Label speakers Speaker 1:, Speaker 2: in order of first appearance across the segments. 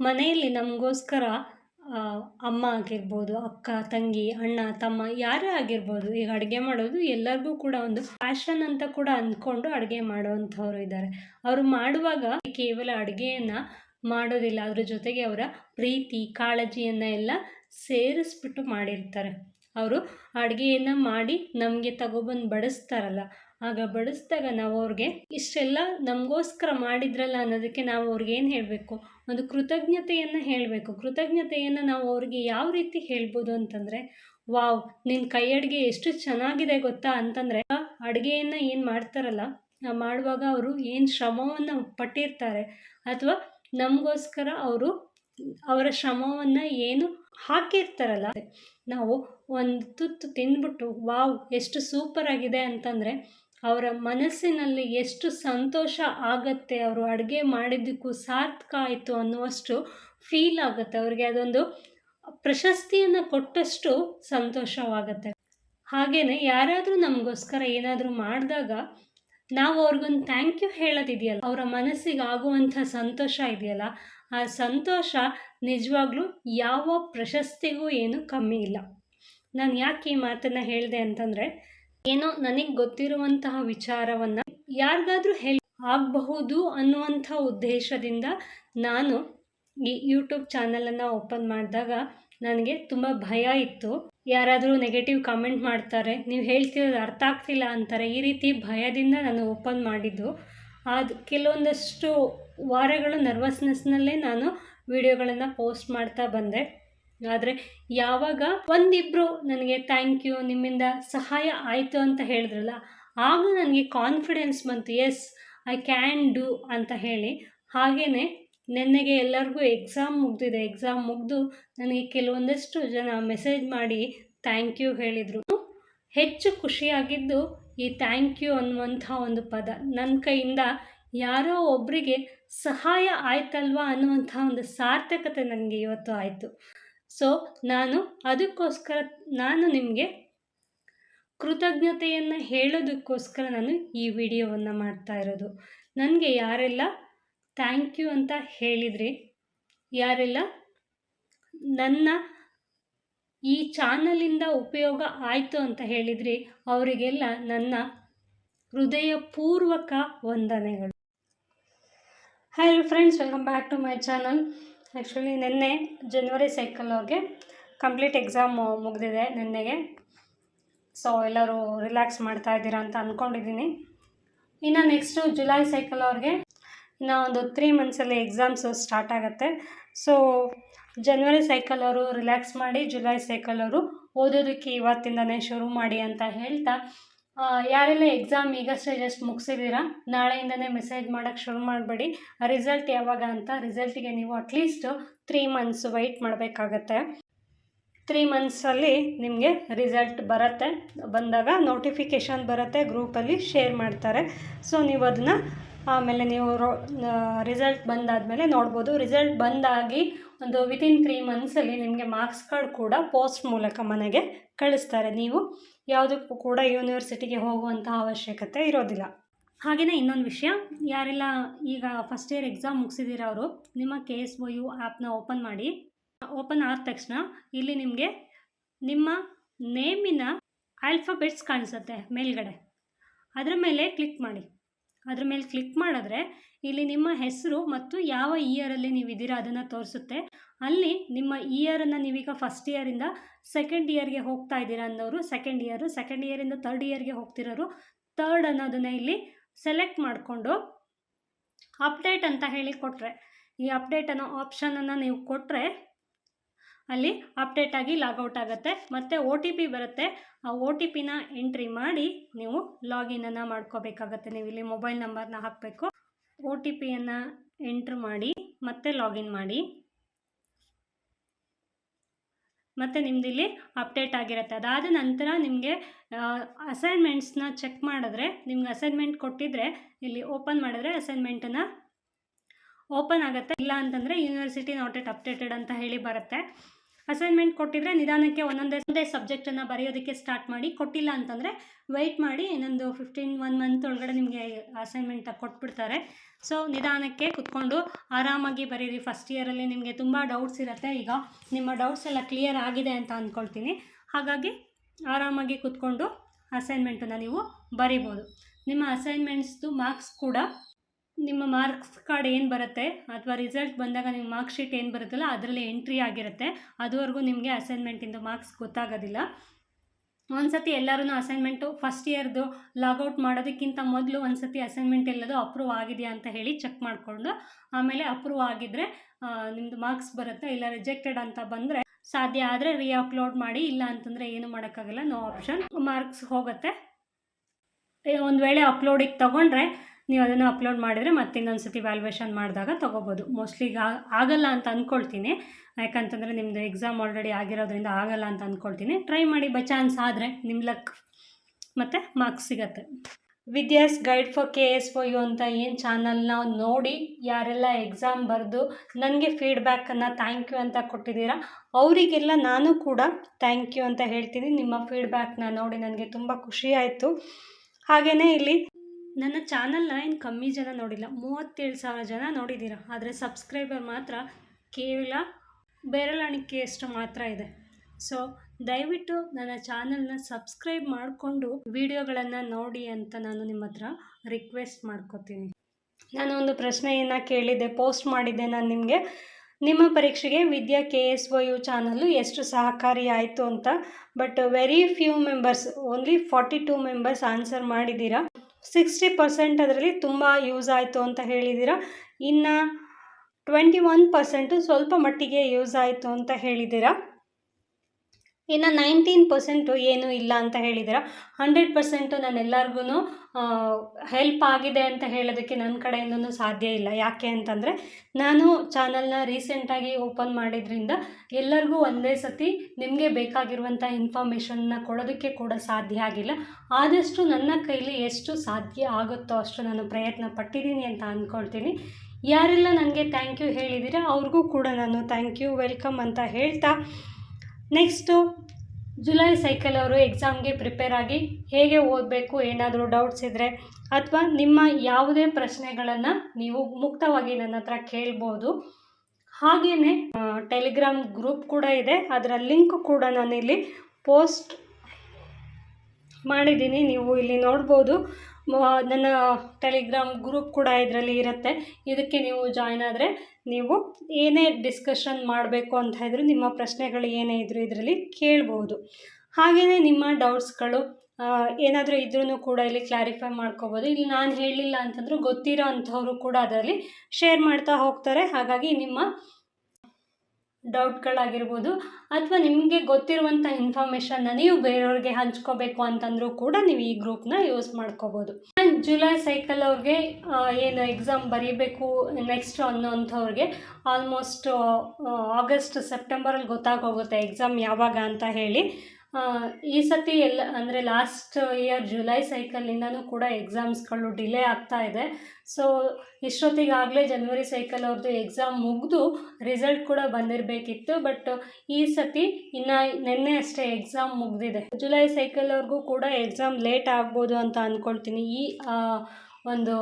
Speaker 1: ಮನೆಯಲ್ಲಿ ನಮಗೋಸ್ಕರ ಅಮ್ಮ ಆಗಿರ್ಬೋದು, ಅಕ್ಕ, ತಂಗಿ, ಅಣ್ಣ, ತಮ್ಮ ಯಾರೇ ಆಗಿರ್ಬೋದು, ಈಗ ಅಡುಗೆ ಮಾಡೋದು ಎಲ್ಲರಿಗೂ ಕೂಡ ಒಂದು ಫ್ಯಾಷನ್ ಅಂತ ಕೂಡ ಅಂದ್ಕೊಂಡು ಅಡುಗೆ ಮಾಡುವಂಥವ್ರು ಇದ್ದಾರೆ. ಅವರು ಮಾಡುವಾಗ ಕೇವಲ ಅಡುಗೆಯನ್ನು ಮಾಡೋದಿಲ್ಲ, ಅದ್ರ ಜೊತೆಗೆ ಅವರ ಪ್ರೀತಿ, ಕಾಳಜಿಯನ್ನು ಎಲ್ಲ ಸೇರಿಸ್ಬಿಟ್ಟು ಮಾಡಿರ್ತಾರೆ. ಅವರು ಅಡುಗೆಯನ್ನು ಮಾಡಿ ನಮಗೆ ತಗೊಬಂದು ಬಡಿಸ್ತಾರಲ್ಲ, ಆಗ ಬಡಿಸಿದಾಗ ನಾವು ಅವ್ರಿಗೆ ಇಷ್ಟೆಲ್ಲ ನಮಗೋಸ್ಕರ ಮಾಡಿದ್ರಲ್ಲ ಅನ್ನೋದಕ್ಕೆ ನಾವು ಅವ್ರಿಗೆ ಏನು ಹೇಳಬೇಕು? ಒಂದು ಕೃತಜ್ಞತೆಯನ್ನು ಹೇಳಬೇಕು. ಕೃತಜ್ಞತೆಯನ್ನು ನಾವು ಅವ್ರಿಗೆ ಯಾವ ರೀತಿ ಹೇಳ್ಬೋದು ಅಂತಂದರೆ, ವಾವ್ ನಿನ್ನ ಕೈ ಅಡುಗೆ ಎಷ್ಟು ಚೆನ್ನಾಗಿದೆ ಗೊತ್ತಾ? ಅಂತಂದರೆ, ಅಡುಗೆಯನ್ನು ಏನು ಮಾಡ್ತಾರಲ್ಲ ಮಾಡುವಾಗ ಅವರು ಏನು ಶ್ರಮವನ್ನು ಪಟ್ಟಿರ್ತಾರೆ ಅಥವಾ ನಮಗೋಸ್ಕರ ಅವರು ಅವರ ಶ್ರಮವನ್ನು ಏನು ಹಾಕಿರ್ತಾರಲ್ಲ, ನಾವು ಒಂದು ತುತ್ತು ತಿಂದ್ಬಿಟ್ಟು, ವಾವ್, ಎಷ್ಟು ಸೂಪರ್ ಆಗಿದೆ ಅಂತಂದರೆ ಅವರ ಮನಸ್ಸಿನಲ್ಲಿ ಎಷ್ಟು ಸಂತೋಷ ಆಗತ್ತೆ, ಅವರು ಅಡುಗೆ ಮಾಡಿದ್ದಕ್ಕೂ ಸಾರ್ಥಕ ಆಯಿತು ಅನ್ನುವಷ್ಟು ಫೀಲ್ ಆಗುತ್ತೆ. ಅವ್ರಿಗೆ ಅದೊಂದು ಪ್ರಶಸ್ತಿಯನ್ನು ಕೊಟ್ಟಷ್ಟು ಸಂತೋಷವಾಗತ್ತೆ. ಹಾಗೆಯೇ ಯಾರಾದರೂ ನಮಗೋಸ್ಕರ ಏನಾದರೂ ಮಾಡಿದಾಗ ನಾವು ಅವ್ರಿಗೊಂದು ಥ್ಯಾಂಕ್ ಯು ಹೇಳೋದಿದೆಯಲ್ಲ, ಅವರ ಮನಸ್ಸಿಗೆ ಆಗುವಂಥ ಸಂತೋಷ ಇದೆಯಲ್ಲ, ಆ ಸಂತೋಷ ನಿಜವಾಗ್ಲೂ ಯಾವ ಪ್ರಶಸ್ತಿಗೂ ಏನು ಕಮ್ಮಿ ಇಲ್ಲ. ನಾನು ಯಾಕೆ ಈ ಮಾತನ್ನು ಹೇಳಿದೆ ಅಂತಂದರೆ ಏನೋ ನನಗೆ ಗೊತ್ತಿರುವಂತಹ ವಿಚಾರವನ್ನು ಯಾರಿಗಾದ್ರೂ ಹೆಲ್ಪ್ ಆಗಬಹುದು ಅನ್ನುವಂಥ ಉದ್ದೇಶದಿಂದ ನಾನು ಈ ಯೂಟ್ಯೂಬ್ ಚಾನಲನ್ನು ಓಪನ್ ಮಾಡಿದಾಗ ನನಗೆ ತುಂಬ ಭಯ ಇತ್ತು. ಯಾರಾದರೂ ನೆಗೆಟಿವ್ ಕಮೆಂಟ್ ಮಾಡ್ತಾರೆ, ನೀವು ಹೇಳ್ತಿರೋದು ಅರ್ಥ ಆಗ್ತಿಲ್ಲ ಅಂತಾರೆ, ಈ ರೀತಿ ಭಯದಿಂದ ನಾನು ಓಪನ್ ಮಾಡಿದ್ದು. ಅದು ಕೆಲವೊಂದಷ್ಟು ವಾರಗಳು ನರ್ವಸ್ನೆಸ್ನಲ್ಲೇ ನಾನು ವಿಡಿಯೋಗಳನ್ನು ಪೋಸ್ಟ್ ಮಾಡ್ತಾ ಬಂದೆ. ಆದರೆ ಯಾವಾಗ ಒಂದಿಬ್ಬರು ನನಗೆ ಥ್ಯಾಂಕ್ ಯು ನಿಮ್ಮಿಂದ ಸಹಾಯ ಆಯಿತು ಅಂತ ಹೇಳಿದ್ರಲ್ಲ, ಆಗ ನನಗೆ ಕಾನ್ಫಿಡೆನ್ಸ್ ಬಂತು ಎಸ್ ಐ ಕ್ಯಾನ್ ಡೂ ಅಂತ ಹೇಳಿ. ಹಾಗೆಯೇ ನೆನ್ನೆಗೆ ಎಲ್ಲರಿಗೂ ಎಕ್ಸಾಮ್ ಮುಗ್ದಿದೆ ಎಕ್ಸಾಮ್ ಮುಗಿದು ನನಗೆ ಕೆಲವೊಂದಷ್ಟು ಜನ ಮೆಸೇಜ್ ಮಾಡಿ ಥ್ಯಾಂಕ್ ಯು ಹೇಳಿದರು. ಹೆಚ್ಚು ಖುಷಿಯಾಗಿದ್ದು ಈ ಥ್ಯಾಂಕ್ ಯು ಅನ್ನುವಂಥ ಒಂದು ಪದ ನನ್ನ ಕೈಯಿಂದ ಯಾರೋ ಒಬ್ಬರಿಗೆ ಸಹಾಯ ಆಯ್ತಲ್ವಾ ಅನ್ನುವಂಥ ಒಂದು ಸಾರ್ಥಕತೆ ನನಗೆ ಇವತ್ತು ಆಯಿತು. ಸೊ ನಾನು ಅದಕ್ಕೋಸ್ಕರ, ನಾನು ನಿಮಗೆ ಕೃತಜ್ಞತೆಯನ್ನು ಹೇಳೋದಕ್ಕೋಸ್ಕರ ನಾನು ಈ ವಿಡಿಯೋವನ್ನು ಮಾಡ್ತಾ ಇರೋದು. ನನಗೆ ಯಾರೆಲ್ಲ ಥ್ಯಾಂಕ್ ಯು ಅಂತ ಹೇಳಿದ್ರಿ, ಯಾರೆಲ್ಲ ನನ್ನ ಈ ಚಾನಲಿಂದ ಉಪಯೋಗ ಆಯಿತು ಅಂತ ಹೇಳಿದ್ರಿ, ಅವರಿಗೆಲ್ಲ ನನ್ನ ಹೃದಯಪೂರ್ವಕ ವಂದನೆಗಳು. Hi friends welcome back to my channel actually ನಿನ್ನೆ ಜನ್ವರಿ ಸೈಕಲ್ ಅವ್ರಿಗೆ ಕಂಪ್ಲೀಟ್ ಎಕ್ಸಾಮ್ ಮುಗಿದಿದೆ ನಿನ್ನೆಗೆ. ಸೊ ಎಲ್ಲರೂ ರಿಲ್ಯಾಕ್ಸ್ ಮಾಡ್ತಾ ಇದ್ದೀರಾ ಅಂತ ಅಂದ್ಕೊಂಡಿದ್ದೀನಿ ಇನ್ನು ನೆಕ್ಸ್ಟು ಜುಲೈ ಸೈಕಲ್ ಅವ್ರಿಗೆ ಇನ್ನು ಒಂದು ತ್ರೀ ಮಂತ್ಸಲ್ಲಿ ಎಕ್ಸಾಮ್ಸು ಸ್ಟಾರ್ಟ್ ಆಗುತ್ತೆ. ಸೊ ಜನ್ವರಿ ಸೈಕಲ್ ಅವರು ರಿಲ್ಯಾಕ್ಸ್ ಮಾಡಿ ಜುಲೈ ಸೈಕಲ್ ಅವರು ಓದೋದಕ್ಕೆ ಇವತ್ತಿಂದನೇ ಶುರು ಮಾಡಿ ಅಂತ ಹೇಳ್ತಾ ಯಾರೆಲ್ಲ ಎಕ್ಸಾಮ್ ಈಗಷ್ಟೇ ಜಸ್ಟ್ ಮುಗಿಸಿದ್ದೀರಾ, ನಾಳೆಯಿಂದನೇ ಮೆಸೇಜ್ ಮಾಡೋಕ್ಕೆ ಶುರು ಮಾಡಬೇಡಿ. ರಿಸಲ್ಟ್ ಯಾವಾಗ ಅಂತ ರಿಸಲ್ಟಿಗೆ ನೀವು at least three months wait ಮಾಡಬೇಕಾಗತ್ತೆ. ತ್ರೀ ಮಂತ್ಸಲ್ಲಿ ನಿಮಗೆ ರಿಸಲ್ಟ್ ಬರುತ್ತೆ. ಬಂದಾಗ ನೋಟಿಫಿಕೇಷನ್ ಬರುತ್ತೆ ಗ್ರೂಪಲ್ಲಿ ಶೇರ್ ಮಾಡ್ತಾರೆ. ಸೊ ನೀವು ಅದನ್ನು ಆಮೇಲೆ ನೀವು ರೋ ರಿಸಲ್ಟ್ ಬಂದಾದಮೇಲೆ ನೋಡ್ಬೋದು. ರಿಸಲ್ಟ್ ಬಂದಾಗಿ ಒಂದು ವಿತಿನ್ ತ್ರೀ ಮಂತ್ಸಲ್ಲಿ ನಿಮಗೆ ಮಾರ್ಕ್ಸ್ ಕಾರ್ಡ್ ಕೂಡ ಪೋಸ್ಟ್ ಮೂಲಕ ಮನೆಗೆ ಕಳಿಸ್ತಾರೆ. ನೀವು ಯಾವುದಕ್ಕೂ ಕೂಡ ಯೂನಿವರ್ಸಿಟಿಗೆ ಹೋಗುವಂತಹ ಅವಶ್ಯಕತೆ ಇರೋದಿಲ್ಲ. ಹಾಗೆಯೇ ಇನ್ನೊಂದು ವಿಷಯ, ಯಾರೆಲ್ಲ ಈಗ ಫಸ್ಟ್ ಇಯರ್ ಎಕ್ಸಾಮ್ ಮುಗಿಸಿದಿರೋ ಅವರು, ನಿಮ್ಮ ಕೆ ಎಸ್ ಒ ಯು ಆ್ಯಪ್ನ ಓಪನ್ ಮಾಡಿ. ಓಪನ್ ಆದ ತಕ್ಷಣ ಇಲ್ಲಿ ನಿಮಗೆ ನಿಮ್ಮ ನೇಮಿನ ಆಲ್ಫಾಬೆಟ್ಸ್ ಕಾಣಿಸುತ್ತೆ ಮೇಲ್ಗಡೆ. ಅದರ ಮೇಲೆ ಕ್ಲಿಕ್ ಮಾಡಿ. ಅದ್ರ ಮೇಲೆ ಕ್ಲಿಕ್ ಮಾಡಿದ್ರೆ ಇಲ್ಲಿ ನಿಮ್ಮ ಹೆಸರು ಮತ್ತು ಯಾವ ಇಯರಲ್ಲಿ ನೀವು ಇದ್ದೀರಾ ಅದನ್ನು ತೋರಿಸುತ್ತೆ. ಅಲ್ಲಿ ನಿಮ್ಮ ಇಯರನ್ನು ನೀವೀಗ ಫಸ್ಟ್ ಇಯರಿಂದ ಸೆಕೆಂಡ್ ಇಯರ್ಗೆ ಹೋಗ್ತಾ ಇದ್ದೀರಾ ಅನ್ನೋರು ಸೆಕೆಂಡ್ ಇಯರು ಸೆಕೆಂಡ್ ಇಯರಿಂದ ತರ್ಡ್ ಇಯರ್ಗೆ ಹೋಗ್ತಿರೋರು ತರ್ಡ್ ಅನ್ನೋದನ್ನು ಇಲ್ಲಿ ಸೆಲೆಕ್ಟ್ ಮಾಡಿಕೊಂಡು ಅಪ್ಡೇಟ್ ಅಂತ ಹೇಳಿ ಕೊಟ್ಟರೆ ಈ ಅಪ್ಡೇಟ್ ಅನ್ನೋ ಆಪ್ಷನನ್ನು ನೀವು ಕೊಟ್ಟರೆ ಅಲ್ಲಿ ಅಪ್ಡೇಟ್ ಆಗಿ ಲಾಗೌಟ್ ಆಗುತ್ತೆ. ಮತ್ತು ಒ ಟಿ ಪಿ ಬರುತ್ತೆ. ಆ ಒ ಟಿ ಪಿನ ಎಂಟ್ರಿ ಮಾಡಿ ನೀವು ಲಾಗಿನನ್ನು ಮಾಡ್ಕೋಬೇಕಾಗತ್ತೆ. ನೀವು ಇಲ್ಲಿ ಮೊಬೈಲ್ ನಂಬರ್ನ ಹಾಕಬೇಕು. ಒ ಟಿ ಪಿಯನ್ನು ಎಂಟ್ರ್ ಮಾಡಿ, ಮತ್ತೆ ಲಾಗಿನ್ ಮಾಡಿ. ಮತ್ತು ನಿಮ್ಮದಿಲ್ಲಿ ಅಪ್ಡೇಟ್ ಆಗಿರುತ್ತೆ. ಅದಾದ ನಂತರ ನಿಮಗೆ ಅಸೈನ್ಮೆಂಟ್ಸ್ನ ಚೆಕ್ ಮಾಡಿದ್ರೆ, ನಿಮ್ಗೆ ಅಸೈನ್ಮೆಂಟ್ ಕೊಟ್ಟಿದ್ರೆ, ಇಲ್ಲಿ ಓಪನ್ ಮಾಡಿದ್ರೆ ಅಸೈನ್ಮೆಂಟನ್ನು ಓಪನ್ ಆಗುತ್ತೆ. ಇಲ್ಲ ಅಂತಂದರೆ ಯೂನಿವರ್ಸಿಟಿ ನಾಟ್ ಎಟ್ ಅಪ್ಡೇಟೆಡ್ ಅಂತ ಹೇಳಿ ಬರುತ್ತೆ. ಅಸೈನ್ಮೆಂಟ್ ಕೊಟ್ಟಿದ್ರೆ ನಿಧಾನಕ್ಕೆ ಒಂದೊಂದೇ ಒಂದೇ ಸಬ್ಜೆಕ್ಟನ್ನು ಬರೆಯೋದಕ್ಕೆ ಸ್ಟಾರ್ಟ್ ಮಾಡಿ, ಕೊಟ್ಟಿಲ್ಲ ಅಂತಂದರೆ ವೆಯ್ಟ್ ಮಾಡಿ, ಇನ್ನೊಂದು ಫಿಫ್ಟೀನ್ ಒನ್ ಮಂತ್ ಒಳಗಡೆ ನಿಮಗೆ ಅಸೈನ್ಮೆಂಟ್ ಕೊಟ್ಬಿಡ್ತಾರೆ. ಸೊ ನಿಧಾನಕ್ಕೆ ಕುತ್ಕೊಂಡು ಆರಾಮಾಗಿ ಬರೀರಿ. ಫಸ್ಟ್ ಇಯರಲ್ಲಿ ನಿಮಗೆ ತುಂಬ ಡೌಟ್ಸ್ ಇರುತ್ತೆ. ಈಗ ನಿಮ್ಮ ಡೌಟ್ಸ್ ಎಲ್ಲ ಕ್ಲಿಯರ್ ಆಗಿದೆ ಅಂತ ಅಂದ್ಕೊಳ್ತೀನಿ ಹಾಗಾಗಿ ಆರಾಮಾಗಿ ಕುತ್ಕೊಂಡು ಅಸೈನ್ಮೆಂಟನ್ನು ನೀವು ಬರಿಬೋದು. ನಿಮ್ಮ ಅಸೈನ್ಮೆಂಟ್ಸ್ದು ಮಾರ್ಕ್ಸ್ ಕೂಡ ನಿಮ್ಮ ಮಾರ್ಕ್ಸ್ ಕಾರ್ಡ್ ಏನು ಬರುತ್ತೆ ಅಥವಾ ರಿಸಲ್ಟ್ ಬಂದಾಗ ನಿಮ್ಮ ಮಾರ್ಕ್ ಶೀಟ್ ಏನು ಬರುತ್ತಲ್ಲ ಅದರಲ್ಲಿ ಎಂಟ್ರಿ ಆಗಿರುತ್ತೆ. ಅದುವರೆಗೂ ನಿಮಗೆ ಅಸೈನ್ಮೆಂಟಿಂದ ಮಾರ್ಕ್ಸ್ ಗೊತ್ತಾಗೋದಿಲ್ಲ. ಒಂದು ಸತಿ ಎಲ್ಲರೂ ಅಸೈನ್ಮೆಂಟು ಫಸ್ಟ್ ಇಯರ್ದು ಲಾಗೌಟ್ ಮಾಡೋದಕ್ಕಿಂತ ಮೊದಲು ಒಂದು ಸತಿ ಅಸೈನ್ಮೆಂಟ್ ಎಲ್ಲದು ಅಪ್ರೂವ್ ಆಗಿದೆಯಾ ಅಂತ ಹೇಳಿ ಚೆಕ್ ಮಾಡಿಕೊಂಡು, ಆಮೇಲೆ ಅಪ್ರೂವ್ ಆಗಿದ್ದರೆ ನಿಮ್ಮದು ಮಾರ್ಕ್ಸ್ ಬರುತ್ತೆ ಇಲ್ಲ ರಿಜೆಕ್ಟೆಡ್ ಅಂತ ಬಂದರೆ ಸಾಧ್ಯ ಆದರೆ ರೀ ಅಪ್ಲೋಡ್ ಮಾಡಿ, ಇಲ್ಲ ಅಂತಂದರೆ ಏನು ಮಾಡೋಕ್ಕಾಗಲ್ಲ ನೋ ಆಪ್ಷನ್ ಮಾರ್ಕ್ಸ್ ಹೋಗುತ್ತೆ. ಒಂದು ವೇಳೆ ಅಪ್ಲೋಡಿಗೆ ತೊಗೊಂಡ್ರೆ ನೀವು ಅದನ್ನು ಅಪ್ಲೋಡ್ ಮಾಡಿದರೆ ಮತ್ತೆ ಇನ್ನೊಂದು ಸತಿ ವ್ಯಾಲ್ಯೂಯೇಷನ್ ಮಾಡಿದಾಗ ತೊಗೋಬೋದು. ಮೋಸ್ಟ್ಲಿ ಈಗ ಆಗಲ್ಲ ಅಂತ ಅಂದ್ಕೊಳ್ತೀನಿ ಯಾಕಂತಂದರೆ ನಿಮ್ಮದು ಎಕ್ಸಾಮ್ ಆಲ್ರೆಡಿ ಆಗಿರೋದ್ರಿಂದ ಆಗಲ್ಲ ಅಂತ ಅಂದ್ಕೊಳ್ತೀನಿ ಟ್ರೈ ಮಾಡಿ ಬೈ ಚಾನ್ಸ್ ಆದರೆ ನಿಮ್ಮ ಲಕ್ ಮತ್ತು ಮಾರ್ಕ್ಸ್ ಸಿಗತ್ತೆ. Vidya's guide for K S flow U ಅಂತ ಏನು ಚಾನಲ್ನ ನೋಡಿ ಯಾರೆಲ್ಲ ಎಕ್ಸಾಮ್ ಬರೆದು ನನಗೆ ಫೀಡ್ಬ್ಯಾಕನ್ನು ಥ್ಯಾಂಕ್ ಯು ಅಂತ ಕೊಟ್ಟಿದ್ದೀರಾ, ಅವರಿಗೆಲ್ಲ ನಾನು ಕೂಡ ಥ್ಯಾಂಕ್ ಯು ಅಂತ ಹೇಳ್ತೀನಿ. ನಿಮ್ಮ ಫೀಡ್ಬ್ಯಾಕ್ನ ನೋಡಿ ನನಗೆ ತುಂಬ ಖುಷಿ ಆಯಿತು. ಹಾಗೆಯೇ ಇಲ್ಲಿ ನನ್ನ ಚಾನಲ್ನ ಏನು ಕಮ್ಮಿ ಜನ ನೋಡಿಲ್ಲ, ಮೂವತ್ತೇಳು ಸಾವಿರ ಜನ ನೋಡಿದ್ದೀರ. ಆದರೆ ಸಬ್ಸ್ಕ್ರೈಬರ್ ಮಾತ್ರ ಕೇವಲ ಬೆರಳಣಿಕೆಯಷ್ಟು ಮಾತ್ರ ಇದೆ. ಸೊ, ದಯವಿಟ್ಟು ನನ್ನ ಚಾನಲ್ನ ಸಬ್ಸ್ಕ್ರೈಬ್ ಮಾಡಿಕೊಂಡು ವಿಡಿಯೋಗಳನ್ನು ನೋಡಿ ಅಂತ ನಾನು ನಿಮ್ಮ ಹತ್ರ ರಿಕ್ವೆಸ್ಟ್ ಮಾಡ್ಕೋತೀನಿ. ನಾನು ಒಂದು ಪ್ರಶ್ನೆಯನ್ನು ಕೇಳಿದ್ದೆ, ಪೋಸ್ಟ್ ಮಾಡಿದ್ದೆ ನಾನು ನಿಮಗೆ. ನಿಮ್ಮ ಪರೀಕ್ಷೆಗೆ Vidya K S Y U channel ಎಷ್ಟು ಸಹಕಾರಿ ಆಯಿತು ಅಂತ, but very few members only forty two members answer ಮಾಡಿದ್ದೀರಾ. ಸಿಕ್ಸ್ಟಿ ಪರ್ಸೆಂಟ್ ಅದರಲ್ಲಿ ತುಂಬ ಯೂಸ್ ಆಯಿತು ಅಂತ ಹೇಳಿದ್ದೀರಾ ಇನ್ನು ಟ್ವೆಂಟಿ ಒನ್ ಪರ್ಸೆಂಟು ಸ್ವಲ್ಪ ಮಟ್ಟಿಗೆ ಯೂಸ್ ಆಯಿತು ಅಂತ ಹೇಳಿದ್ದೀರಾ ಇನ್ನು ನೈನ್ಟೀನ್ ಪರ್ಸೆಂಟು ಏನೂ ಇಲ್ಲ ಅಂತ ಹೇಳಿದ್ದೀರಾ? ಹಂಡ್ರೆಡ್ ಪರ್ಸೆಂಟು ನಾನು ಎಲ್ಲರಿಗೂ ಹೆಲ್ಪ್ ಆಗಿದೆ ಅಂತ ಹೇಳೋದಕ್ಕೆ ನನ್ನ ಕಡೆಯಿಂದನೂ ಸಾಧ್ಯ ಇಲ್ಲ. ಯಾಕೆ ಅಂತಂದರೆ, ನಾನು ಚಾನಲ್ನ ರೀಸೆಂಟಾಗಿ ಓಪನ್ ಮಾಡಿದ್ರಿಂದ ಎಲ್ಲರಿಗೂ ಒಂದೇ ಸತಿ ನಿಮಗೆ ಬೇಕಾಗಿರುವಂಥ ಇನ್ಫಾರ್ಮೇಷನ್ನ ಕೊಡೋದಕ್ಕೆ ಕೂಡ ಸಾಧ್ಯ ಆಗಿಲ್ಲ. ಆದಷ್ಟು ನನ್ನ ಕೈಲಿ ಎಷ್ಟು ಸಾಧ್ಯ ಆಗುತ್ತೋ ಅಷ್ಟು ನಾನು ಪ್ರಯತ್ನ ಪಟ್ಟಿದ್ದೀನಿ ಅಂತ ಅಂದ್ಕೊಳ್ತೀನಿ ಯಾರೆಲ್ಲ ನನಗೆ ಥ್ಯಾಂಕ್ ಯು ಹೇಳಿದ್ದೀರಾ, ಅವ್ರಿಗೂ ಕೂಡ ನಾನು ಥ್ಯಾಂಕ್ ಯು ವೆಲ್ಕಮ್ ಅಂತ ಹೇಳ್ತಾ ನೆಕ್ಸ್ಟು ಜುಲೈ ಸೈಕಲ್ ಅವರು ಎಕ್ಸಾಮ್ಗೆ ಪ್ರಿಪೇರ್ ಆಗಿ ಹೇಗೆ ಓದಬೇಕು ಏನಾದರೂ ಡೌಟ್ಸ್ ಇದ್ದರೆ ಅಥವಾ ನಿಮ್ಮ ಯಾವುದೇ ಪ್ರಶ್ನೆಗಳನ್ನು ನೀವು ಮುಕ್ತವಾಗಿ ನನ್ನ ಹತ್ರ ಕೇಳ್ಬೋದು. ಹಾಗೆಯೇ ಟೆಲಿಗ್ರಾಮ್ ಗ್ರೂಪ್ ಕೂಡ ಇದೆ. ಅದರ ಲಿಂಕ್ ಕೂಡ ನಾನಿಲ್ಲಿ ಪೋಸ್ಟ್ ಮಾಡಿದ್ದೀನಿ. ನೀವು ಇಲ್ಲಿ ನೋಡ್ಬೋದು. ನನ್ನ ಟೆಲಿಗ್ರಾಮ್ ಗ್ರೂಪ್ ಕೂಡ ಇದರಲ್ಲಿ ಇರುತ್ತೆ. ಇದಕ್ಕೆ ನೀವು ಜಾಯ್ನ್ ಆದರೆ ನೀವು ಏನೇ ಡಿಸ್ಕಷನ್ ಮಾಡಬೇಕು ಅಂತ ಇದ್ದರೂ ನಿಮ್ಮ ಪ್ರಶ್ನೆಗಳು ಏನೇ ಇದ್ದರೂ ಇದರಲ್ಲಿ ಕೇಳ್ಬೋದು. ಹಾಗೆಯೇ ನಿಮ್ಮ ಡೌಟ್ಸ್ಗಳು ಏನಾದರೂ ಇದ್ರೂ ಕೂಡ ಇಲ್ಲಿ ಕ್ಲಾರಿಫೈ ಮಾಡ್ಕೋಬೋದು. ಇಲ್ಲಿ ನಾನು ಹೇಳಲಿಲ್ಲ ಅಂತಂದರೂ ಗೊತ್ತಿರೋ ಅಂಥವರು ಕೂಡ ಅದರಲ್ಲಿ ಶೇರ್ ಮಾಡ್ತಾ ಹೋಗ್ತಾರೆ. ಹಾಗಾಗಿ ನಿಮ್ಮ ಡೌಟ್ಗಳಾಗಿರ್ಬೋದು ಅಥವಾ ನಿಮಗೆ ಗೊತ್ತಿರುವಂಥ ಇನ್ಫಾರ್ಮೇಷನ್ನ ನೀವು ಬೇರೆಯವ್ರಿಗೆ ಹಂಚ್ಕೋಬೇಕು ಅಂತಂದರೂ ಕೂಡ ನೀವು ಈ ಗ್ರೂಪ್ನ ಯೂಸ್ ಮಾಡ್ಕೋಬೋದು. ಜುಲೈ ಸೈಕಲ್ ಅವ್ರಿಗೆ ಏನು ಎಕ್ಸಾಮ್ ಬರೀಬೇಕು ನೆಕ್ಸ್ಟ್ ಅನ್ನೋಂಥವ್ರಿಗೆ ಆಲ್ಮೋಸ್ಟ್ ಆಗಸ್ಟ್ ಸೆಪ್ಟೆಂಬರಲ್ಲಿ ಗೊತ್ತಾಗೋಗುತ್ತೆ ಎಕ್ಸಾಮ್ ಯಾವಾಗ ಅಂತ ಹೇಳಿ. ಈ ಸತಿ ಎಲ್ಲ, ಅಂದರೆ ಲಾಸ್ಟ್ ಇಯರ್ ಜುಲೈ ಸೈಕಲ್ನಿಂದನೂ ಕೂಡ ಎಕ್ಸಾಮ್ಸ್ಗಳು ಡಿಲೇ ಆಗ್ತಾ ಇದೆ. ಸೊ ಇಷ್ಟೊತ್ತಿಗಾಗಲೇ ಜನ್ವರಿ ಸೈಕಲ್ ಅವ್ರದ್ದು ಎಕ್ಸಾಮ್ ಮುಗಿದು ರಿಸಲ್ಟ್ ಕೂಡ ಬಂದಿರಬೇಕಿತ್ತು. ಬಟ್ ಈ ಸತಿ ಇನ್ನು ನಿನ್ನೆ ಅಷ್ಟೇ ಎಕ್ಸಾಮ್ ಮುಗಿದಿದೆ. ಜುಲೈ ಸೈಕಲ್ ಅವ್ರಿಗೂ ಕೂಡ ಎಕ್ಸಾಮ್ ಲೇಟ್ ಆಗ್ಬೋದು ಅಂತ ಅಂದ್ಕೊಳ್ತೀನಿ ಈ ಒಂದು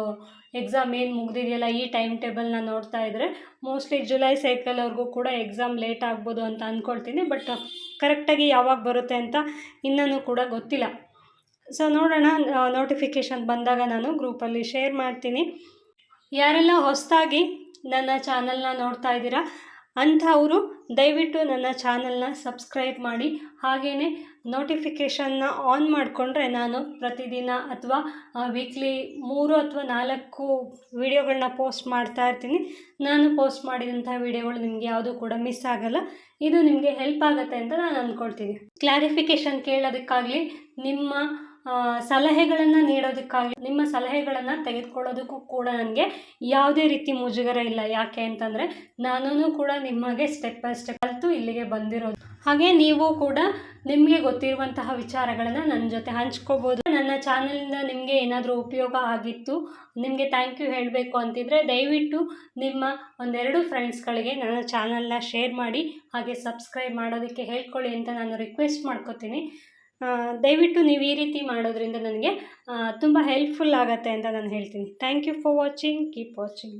Speaker 1: ಎಕ್ಸಾಮ್ ಏನು ಮುಗ್ದಿದೆಯಲ್ಲ ಈ ಟೈಮ್ ಟೇಬಲ್ನ ನೋಡ್ತಾ ಇದ್ದರೆ ಮೋಸ್ಟ್ಲಿ ಜುಲೈ ಸೈಕಲ್ವರೆಗೂ ಕೂಡ ಎಕ್ಸಾಮ್ ಲೇಟ್ ಆಗ್ಬೋದು ಅಂತ ಅಂದ್ಕೊಳ್ತೀನಿ ಬಟ್ ಕರೆಕ್ಟಾಗಿ ಯಾವಾಗ ಬರುತ್ತೆ ಅಂತ ಇನ್ನೂ ಕೂಡ ಗೊತ್ತಿಲ್ಲ. ಸೊ ನೋಡೋಣ ನೋಟಿಫಿಕೇಷನ್ ಬಂದಾಗ ನಾನು ಗ್ರೂಪಲ್ಲಿ ಶೇರ್ ಮಾಡ್ತೀನಿ. ಯಾರೆಲ್ಲ ಹೊಸದಾಗಿ ನನ್ನ ಚಾನಲ್ನ ನೋಡ್ತಾ ಇದ್ದೀರಾ ಅಂಥವರು ದಯವಿಟ್ಟು ನನ್ನ ಚಾನಲ್ನ ಸಬ್ಸ್ಕ್ರೈಬ್ ಮಾಡಿ. ಹಾಗೆಯೇ ನೋಟಿಫಿಕೇಷನ್ನ ಆನ್ ಮಾಡಿಕೊಂಡ್ರೆ ನಾನು ಪ್ರತಿದಿನ ಅಥವಾ ವೀಕ್ಲಿ ಮೂರು ಅಥವಾ ನಾಲ್ಕು ವಿಡಿಯೋಗಳನ್ನ ಪೋಸ್ಟ್ ಮಾಡ್ತಾ ಇರ್ತೀನಿ. ನಾನು ಪೋಸ್ಟ್ ಮಾಡಿದಂಥ ವೀಡಿಯೋಗಳು ನಿಮಗೆ ಯಾವುದೂ ಕೂಡ ಮಿಸ್ ಆಗಲ್ಲ. ಇದು ನಿಮಗೆ ಹೆಲ್ಪ್ ಆಗುತ್ತೆ ಅಂತ ನಾನು ಅಂದ್ಕೊಳ್ತೀನಿ ಕ್ಲಾರಿಫಿಕೇಷನ್ ಕೇಳೋದಕ್ಕಾಗಲಿ ನಿಮ್ಮ ಸಲಹೆಗಳನ್ನು ನೀಡೋದಕ್ಕಾಗಿ, ನಿಮ್ಮ ಸಲಹೆಗಳನ್ನು ತೆಗೆದುಕೊಳ್ಳೋದಕ್ಕೂ ಕೂಡ ನನಗೆ ಯಾವುದೇ ರೀತಿ ಮುಜುಗರ ಇಲ್ಲ. ಯಾಕೆ ಅಂತಂದರೆ ನಾನೂ ಕೂಡ ನಿಮಗೆ ಸ್ಟೆಪ್ ಬೈ ಸ್ಟೆಪ್ ಕಲಿತು ಇಲ್ಲಿಗೆ ಬಂದಿರೋದು. ಹಾಗೆ ನೀವು ಕೂಡ ನಿಮಗೆ ಗೊತ್ತಿರುವಂತಹ ವಿಚಾರಗಳನ್ನು ನನ್ನ ಜೊತೆ ಹಂಚ್ಕೋಬೋದು. ನನ್ನ ಚಾನಲಿಂದ ನಿಮಗೆ ಏನಾದರೂ ಉಪಯೋಗ ಆಗಿತ್ತು, ನಿಮಗೆ ಥ್ಯಾಂಕ್ ಯು ಹೇಳಬೇಕು ಅಂತಿದ್ರೆ, ದಯವಿಟ್ಟು ನಿಮ್ಮ ಒಂದೆರಡು ಫ್ರೆಂಡ್ಸ್ಗಳಿಗೆ ನನ್ನ ಚಾನಲ್ನ ಶೇರ್ ಮಾಡಿ, ಹಾಗೆ ಸಬ್ಸ್ಕ್ರೈಬ್ ಮಾಡೋದಕ್ಕೆ ಹೇಳ್ಕೊಳ್ಳಿ ಅಂತ ನಾನು ರಿಕ್ವೆಸ್ಟ್ ಮಾಡ್ಕೋತೀನಿ. ದಯವಿಟ್ಟು ನೀವು ಈ ರೀತಿ ಮಾಡೋದ್ರಿಂದ ನನಗೆ ತುಂಬ ಹೆಲ್ಪ್ಫುಲ್ ಆಗುತ್ತೆ ಅಂತ ನಾನು ಹೇಳ್ತೀನಿ. Thank you for watching keep watching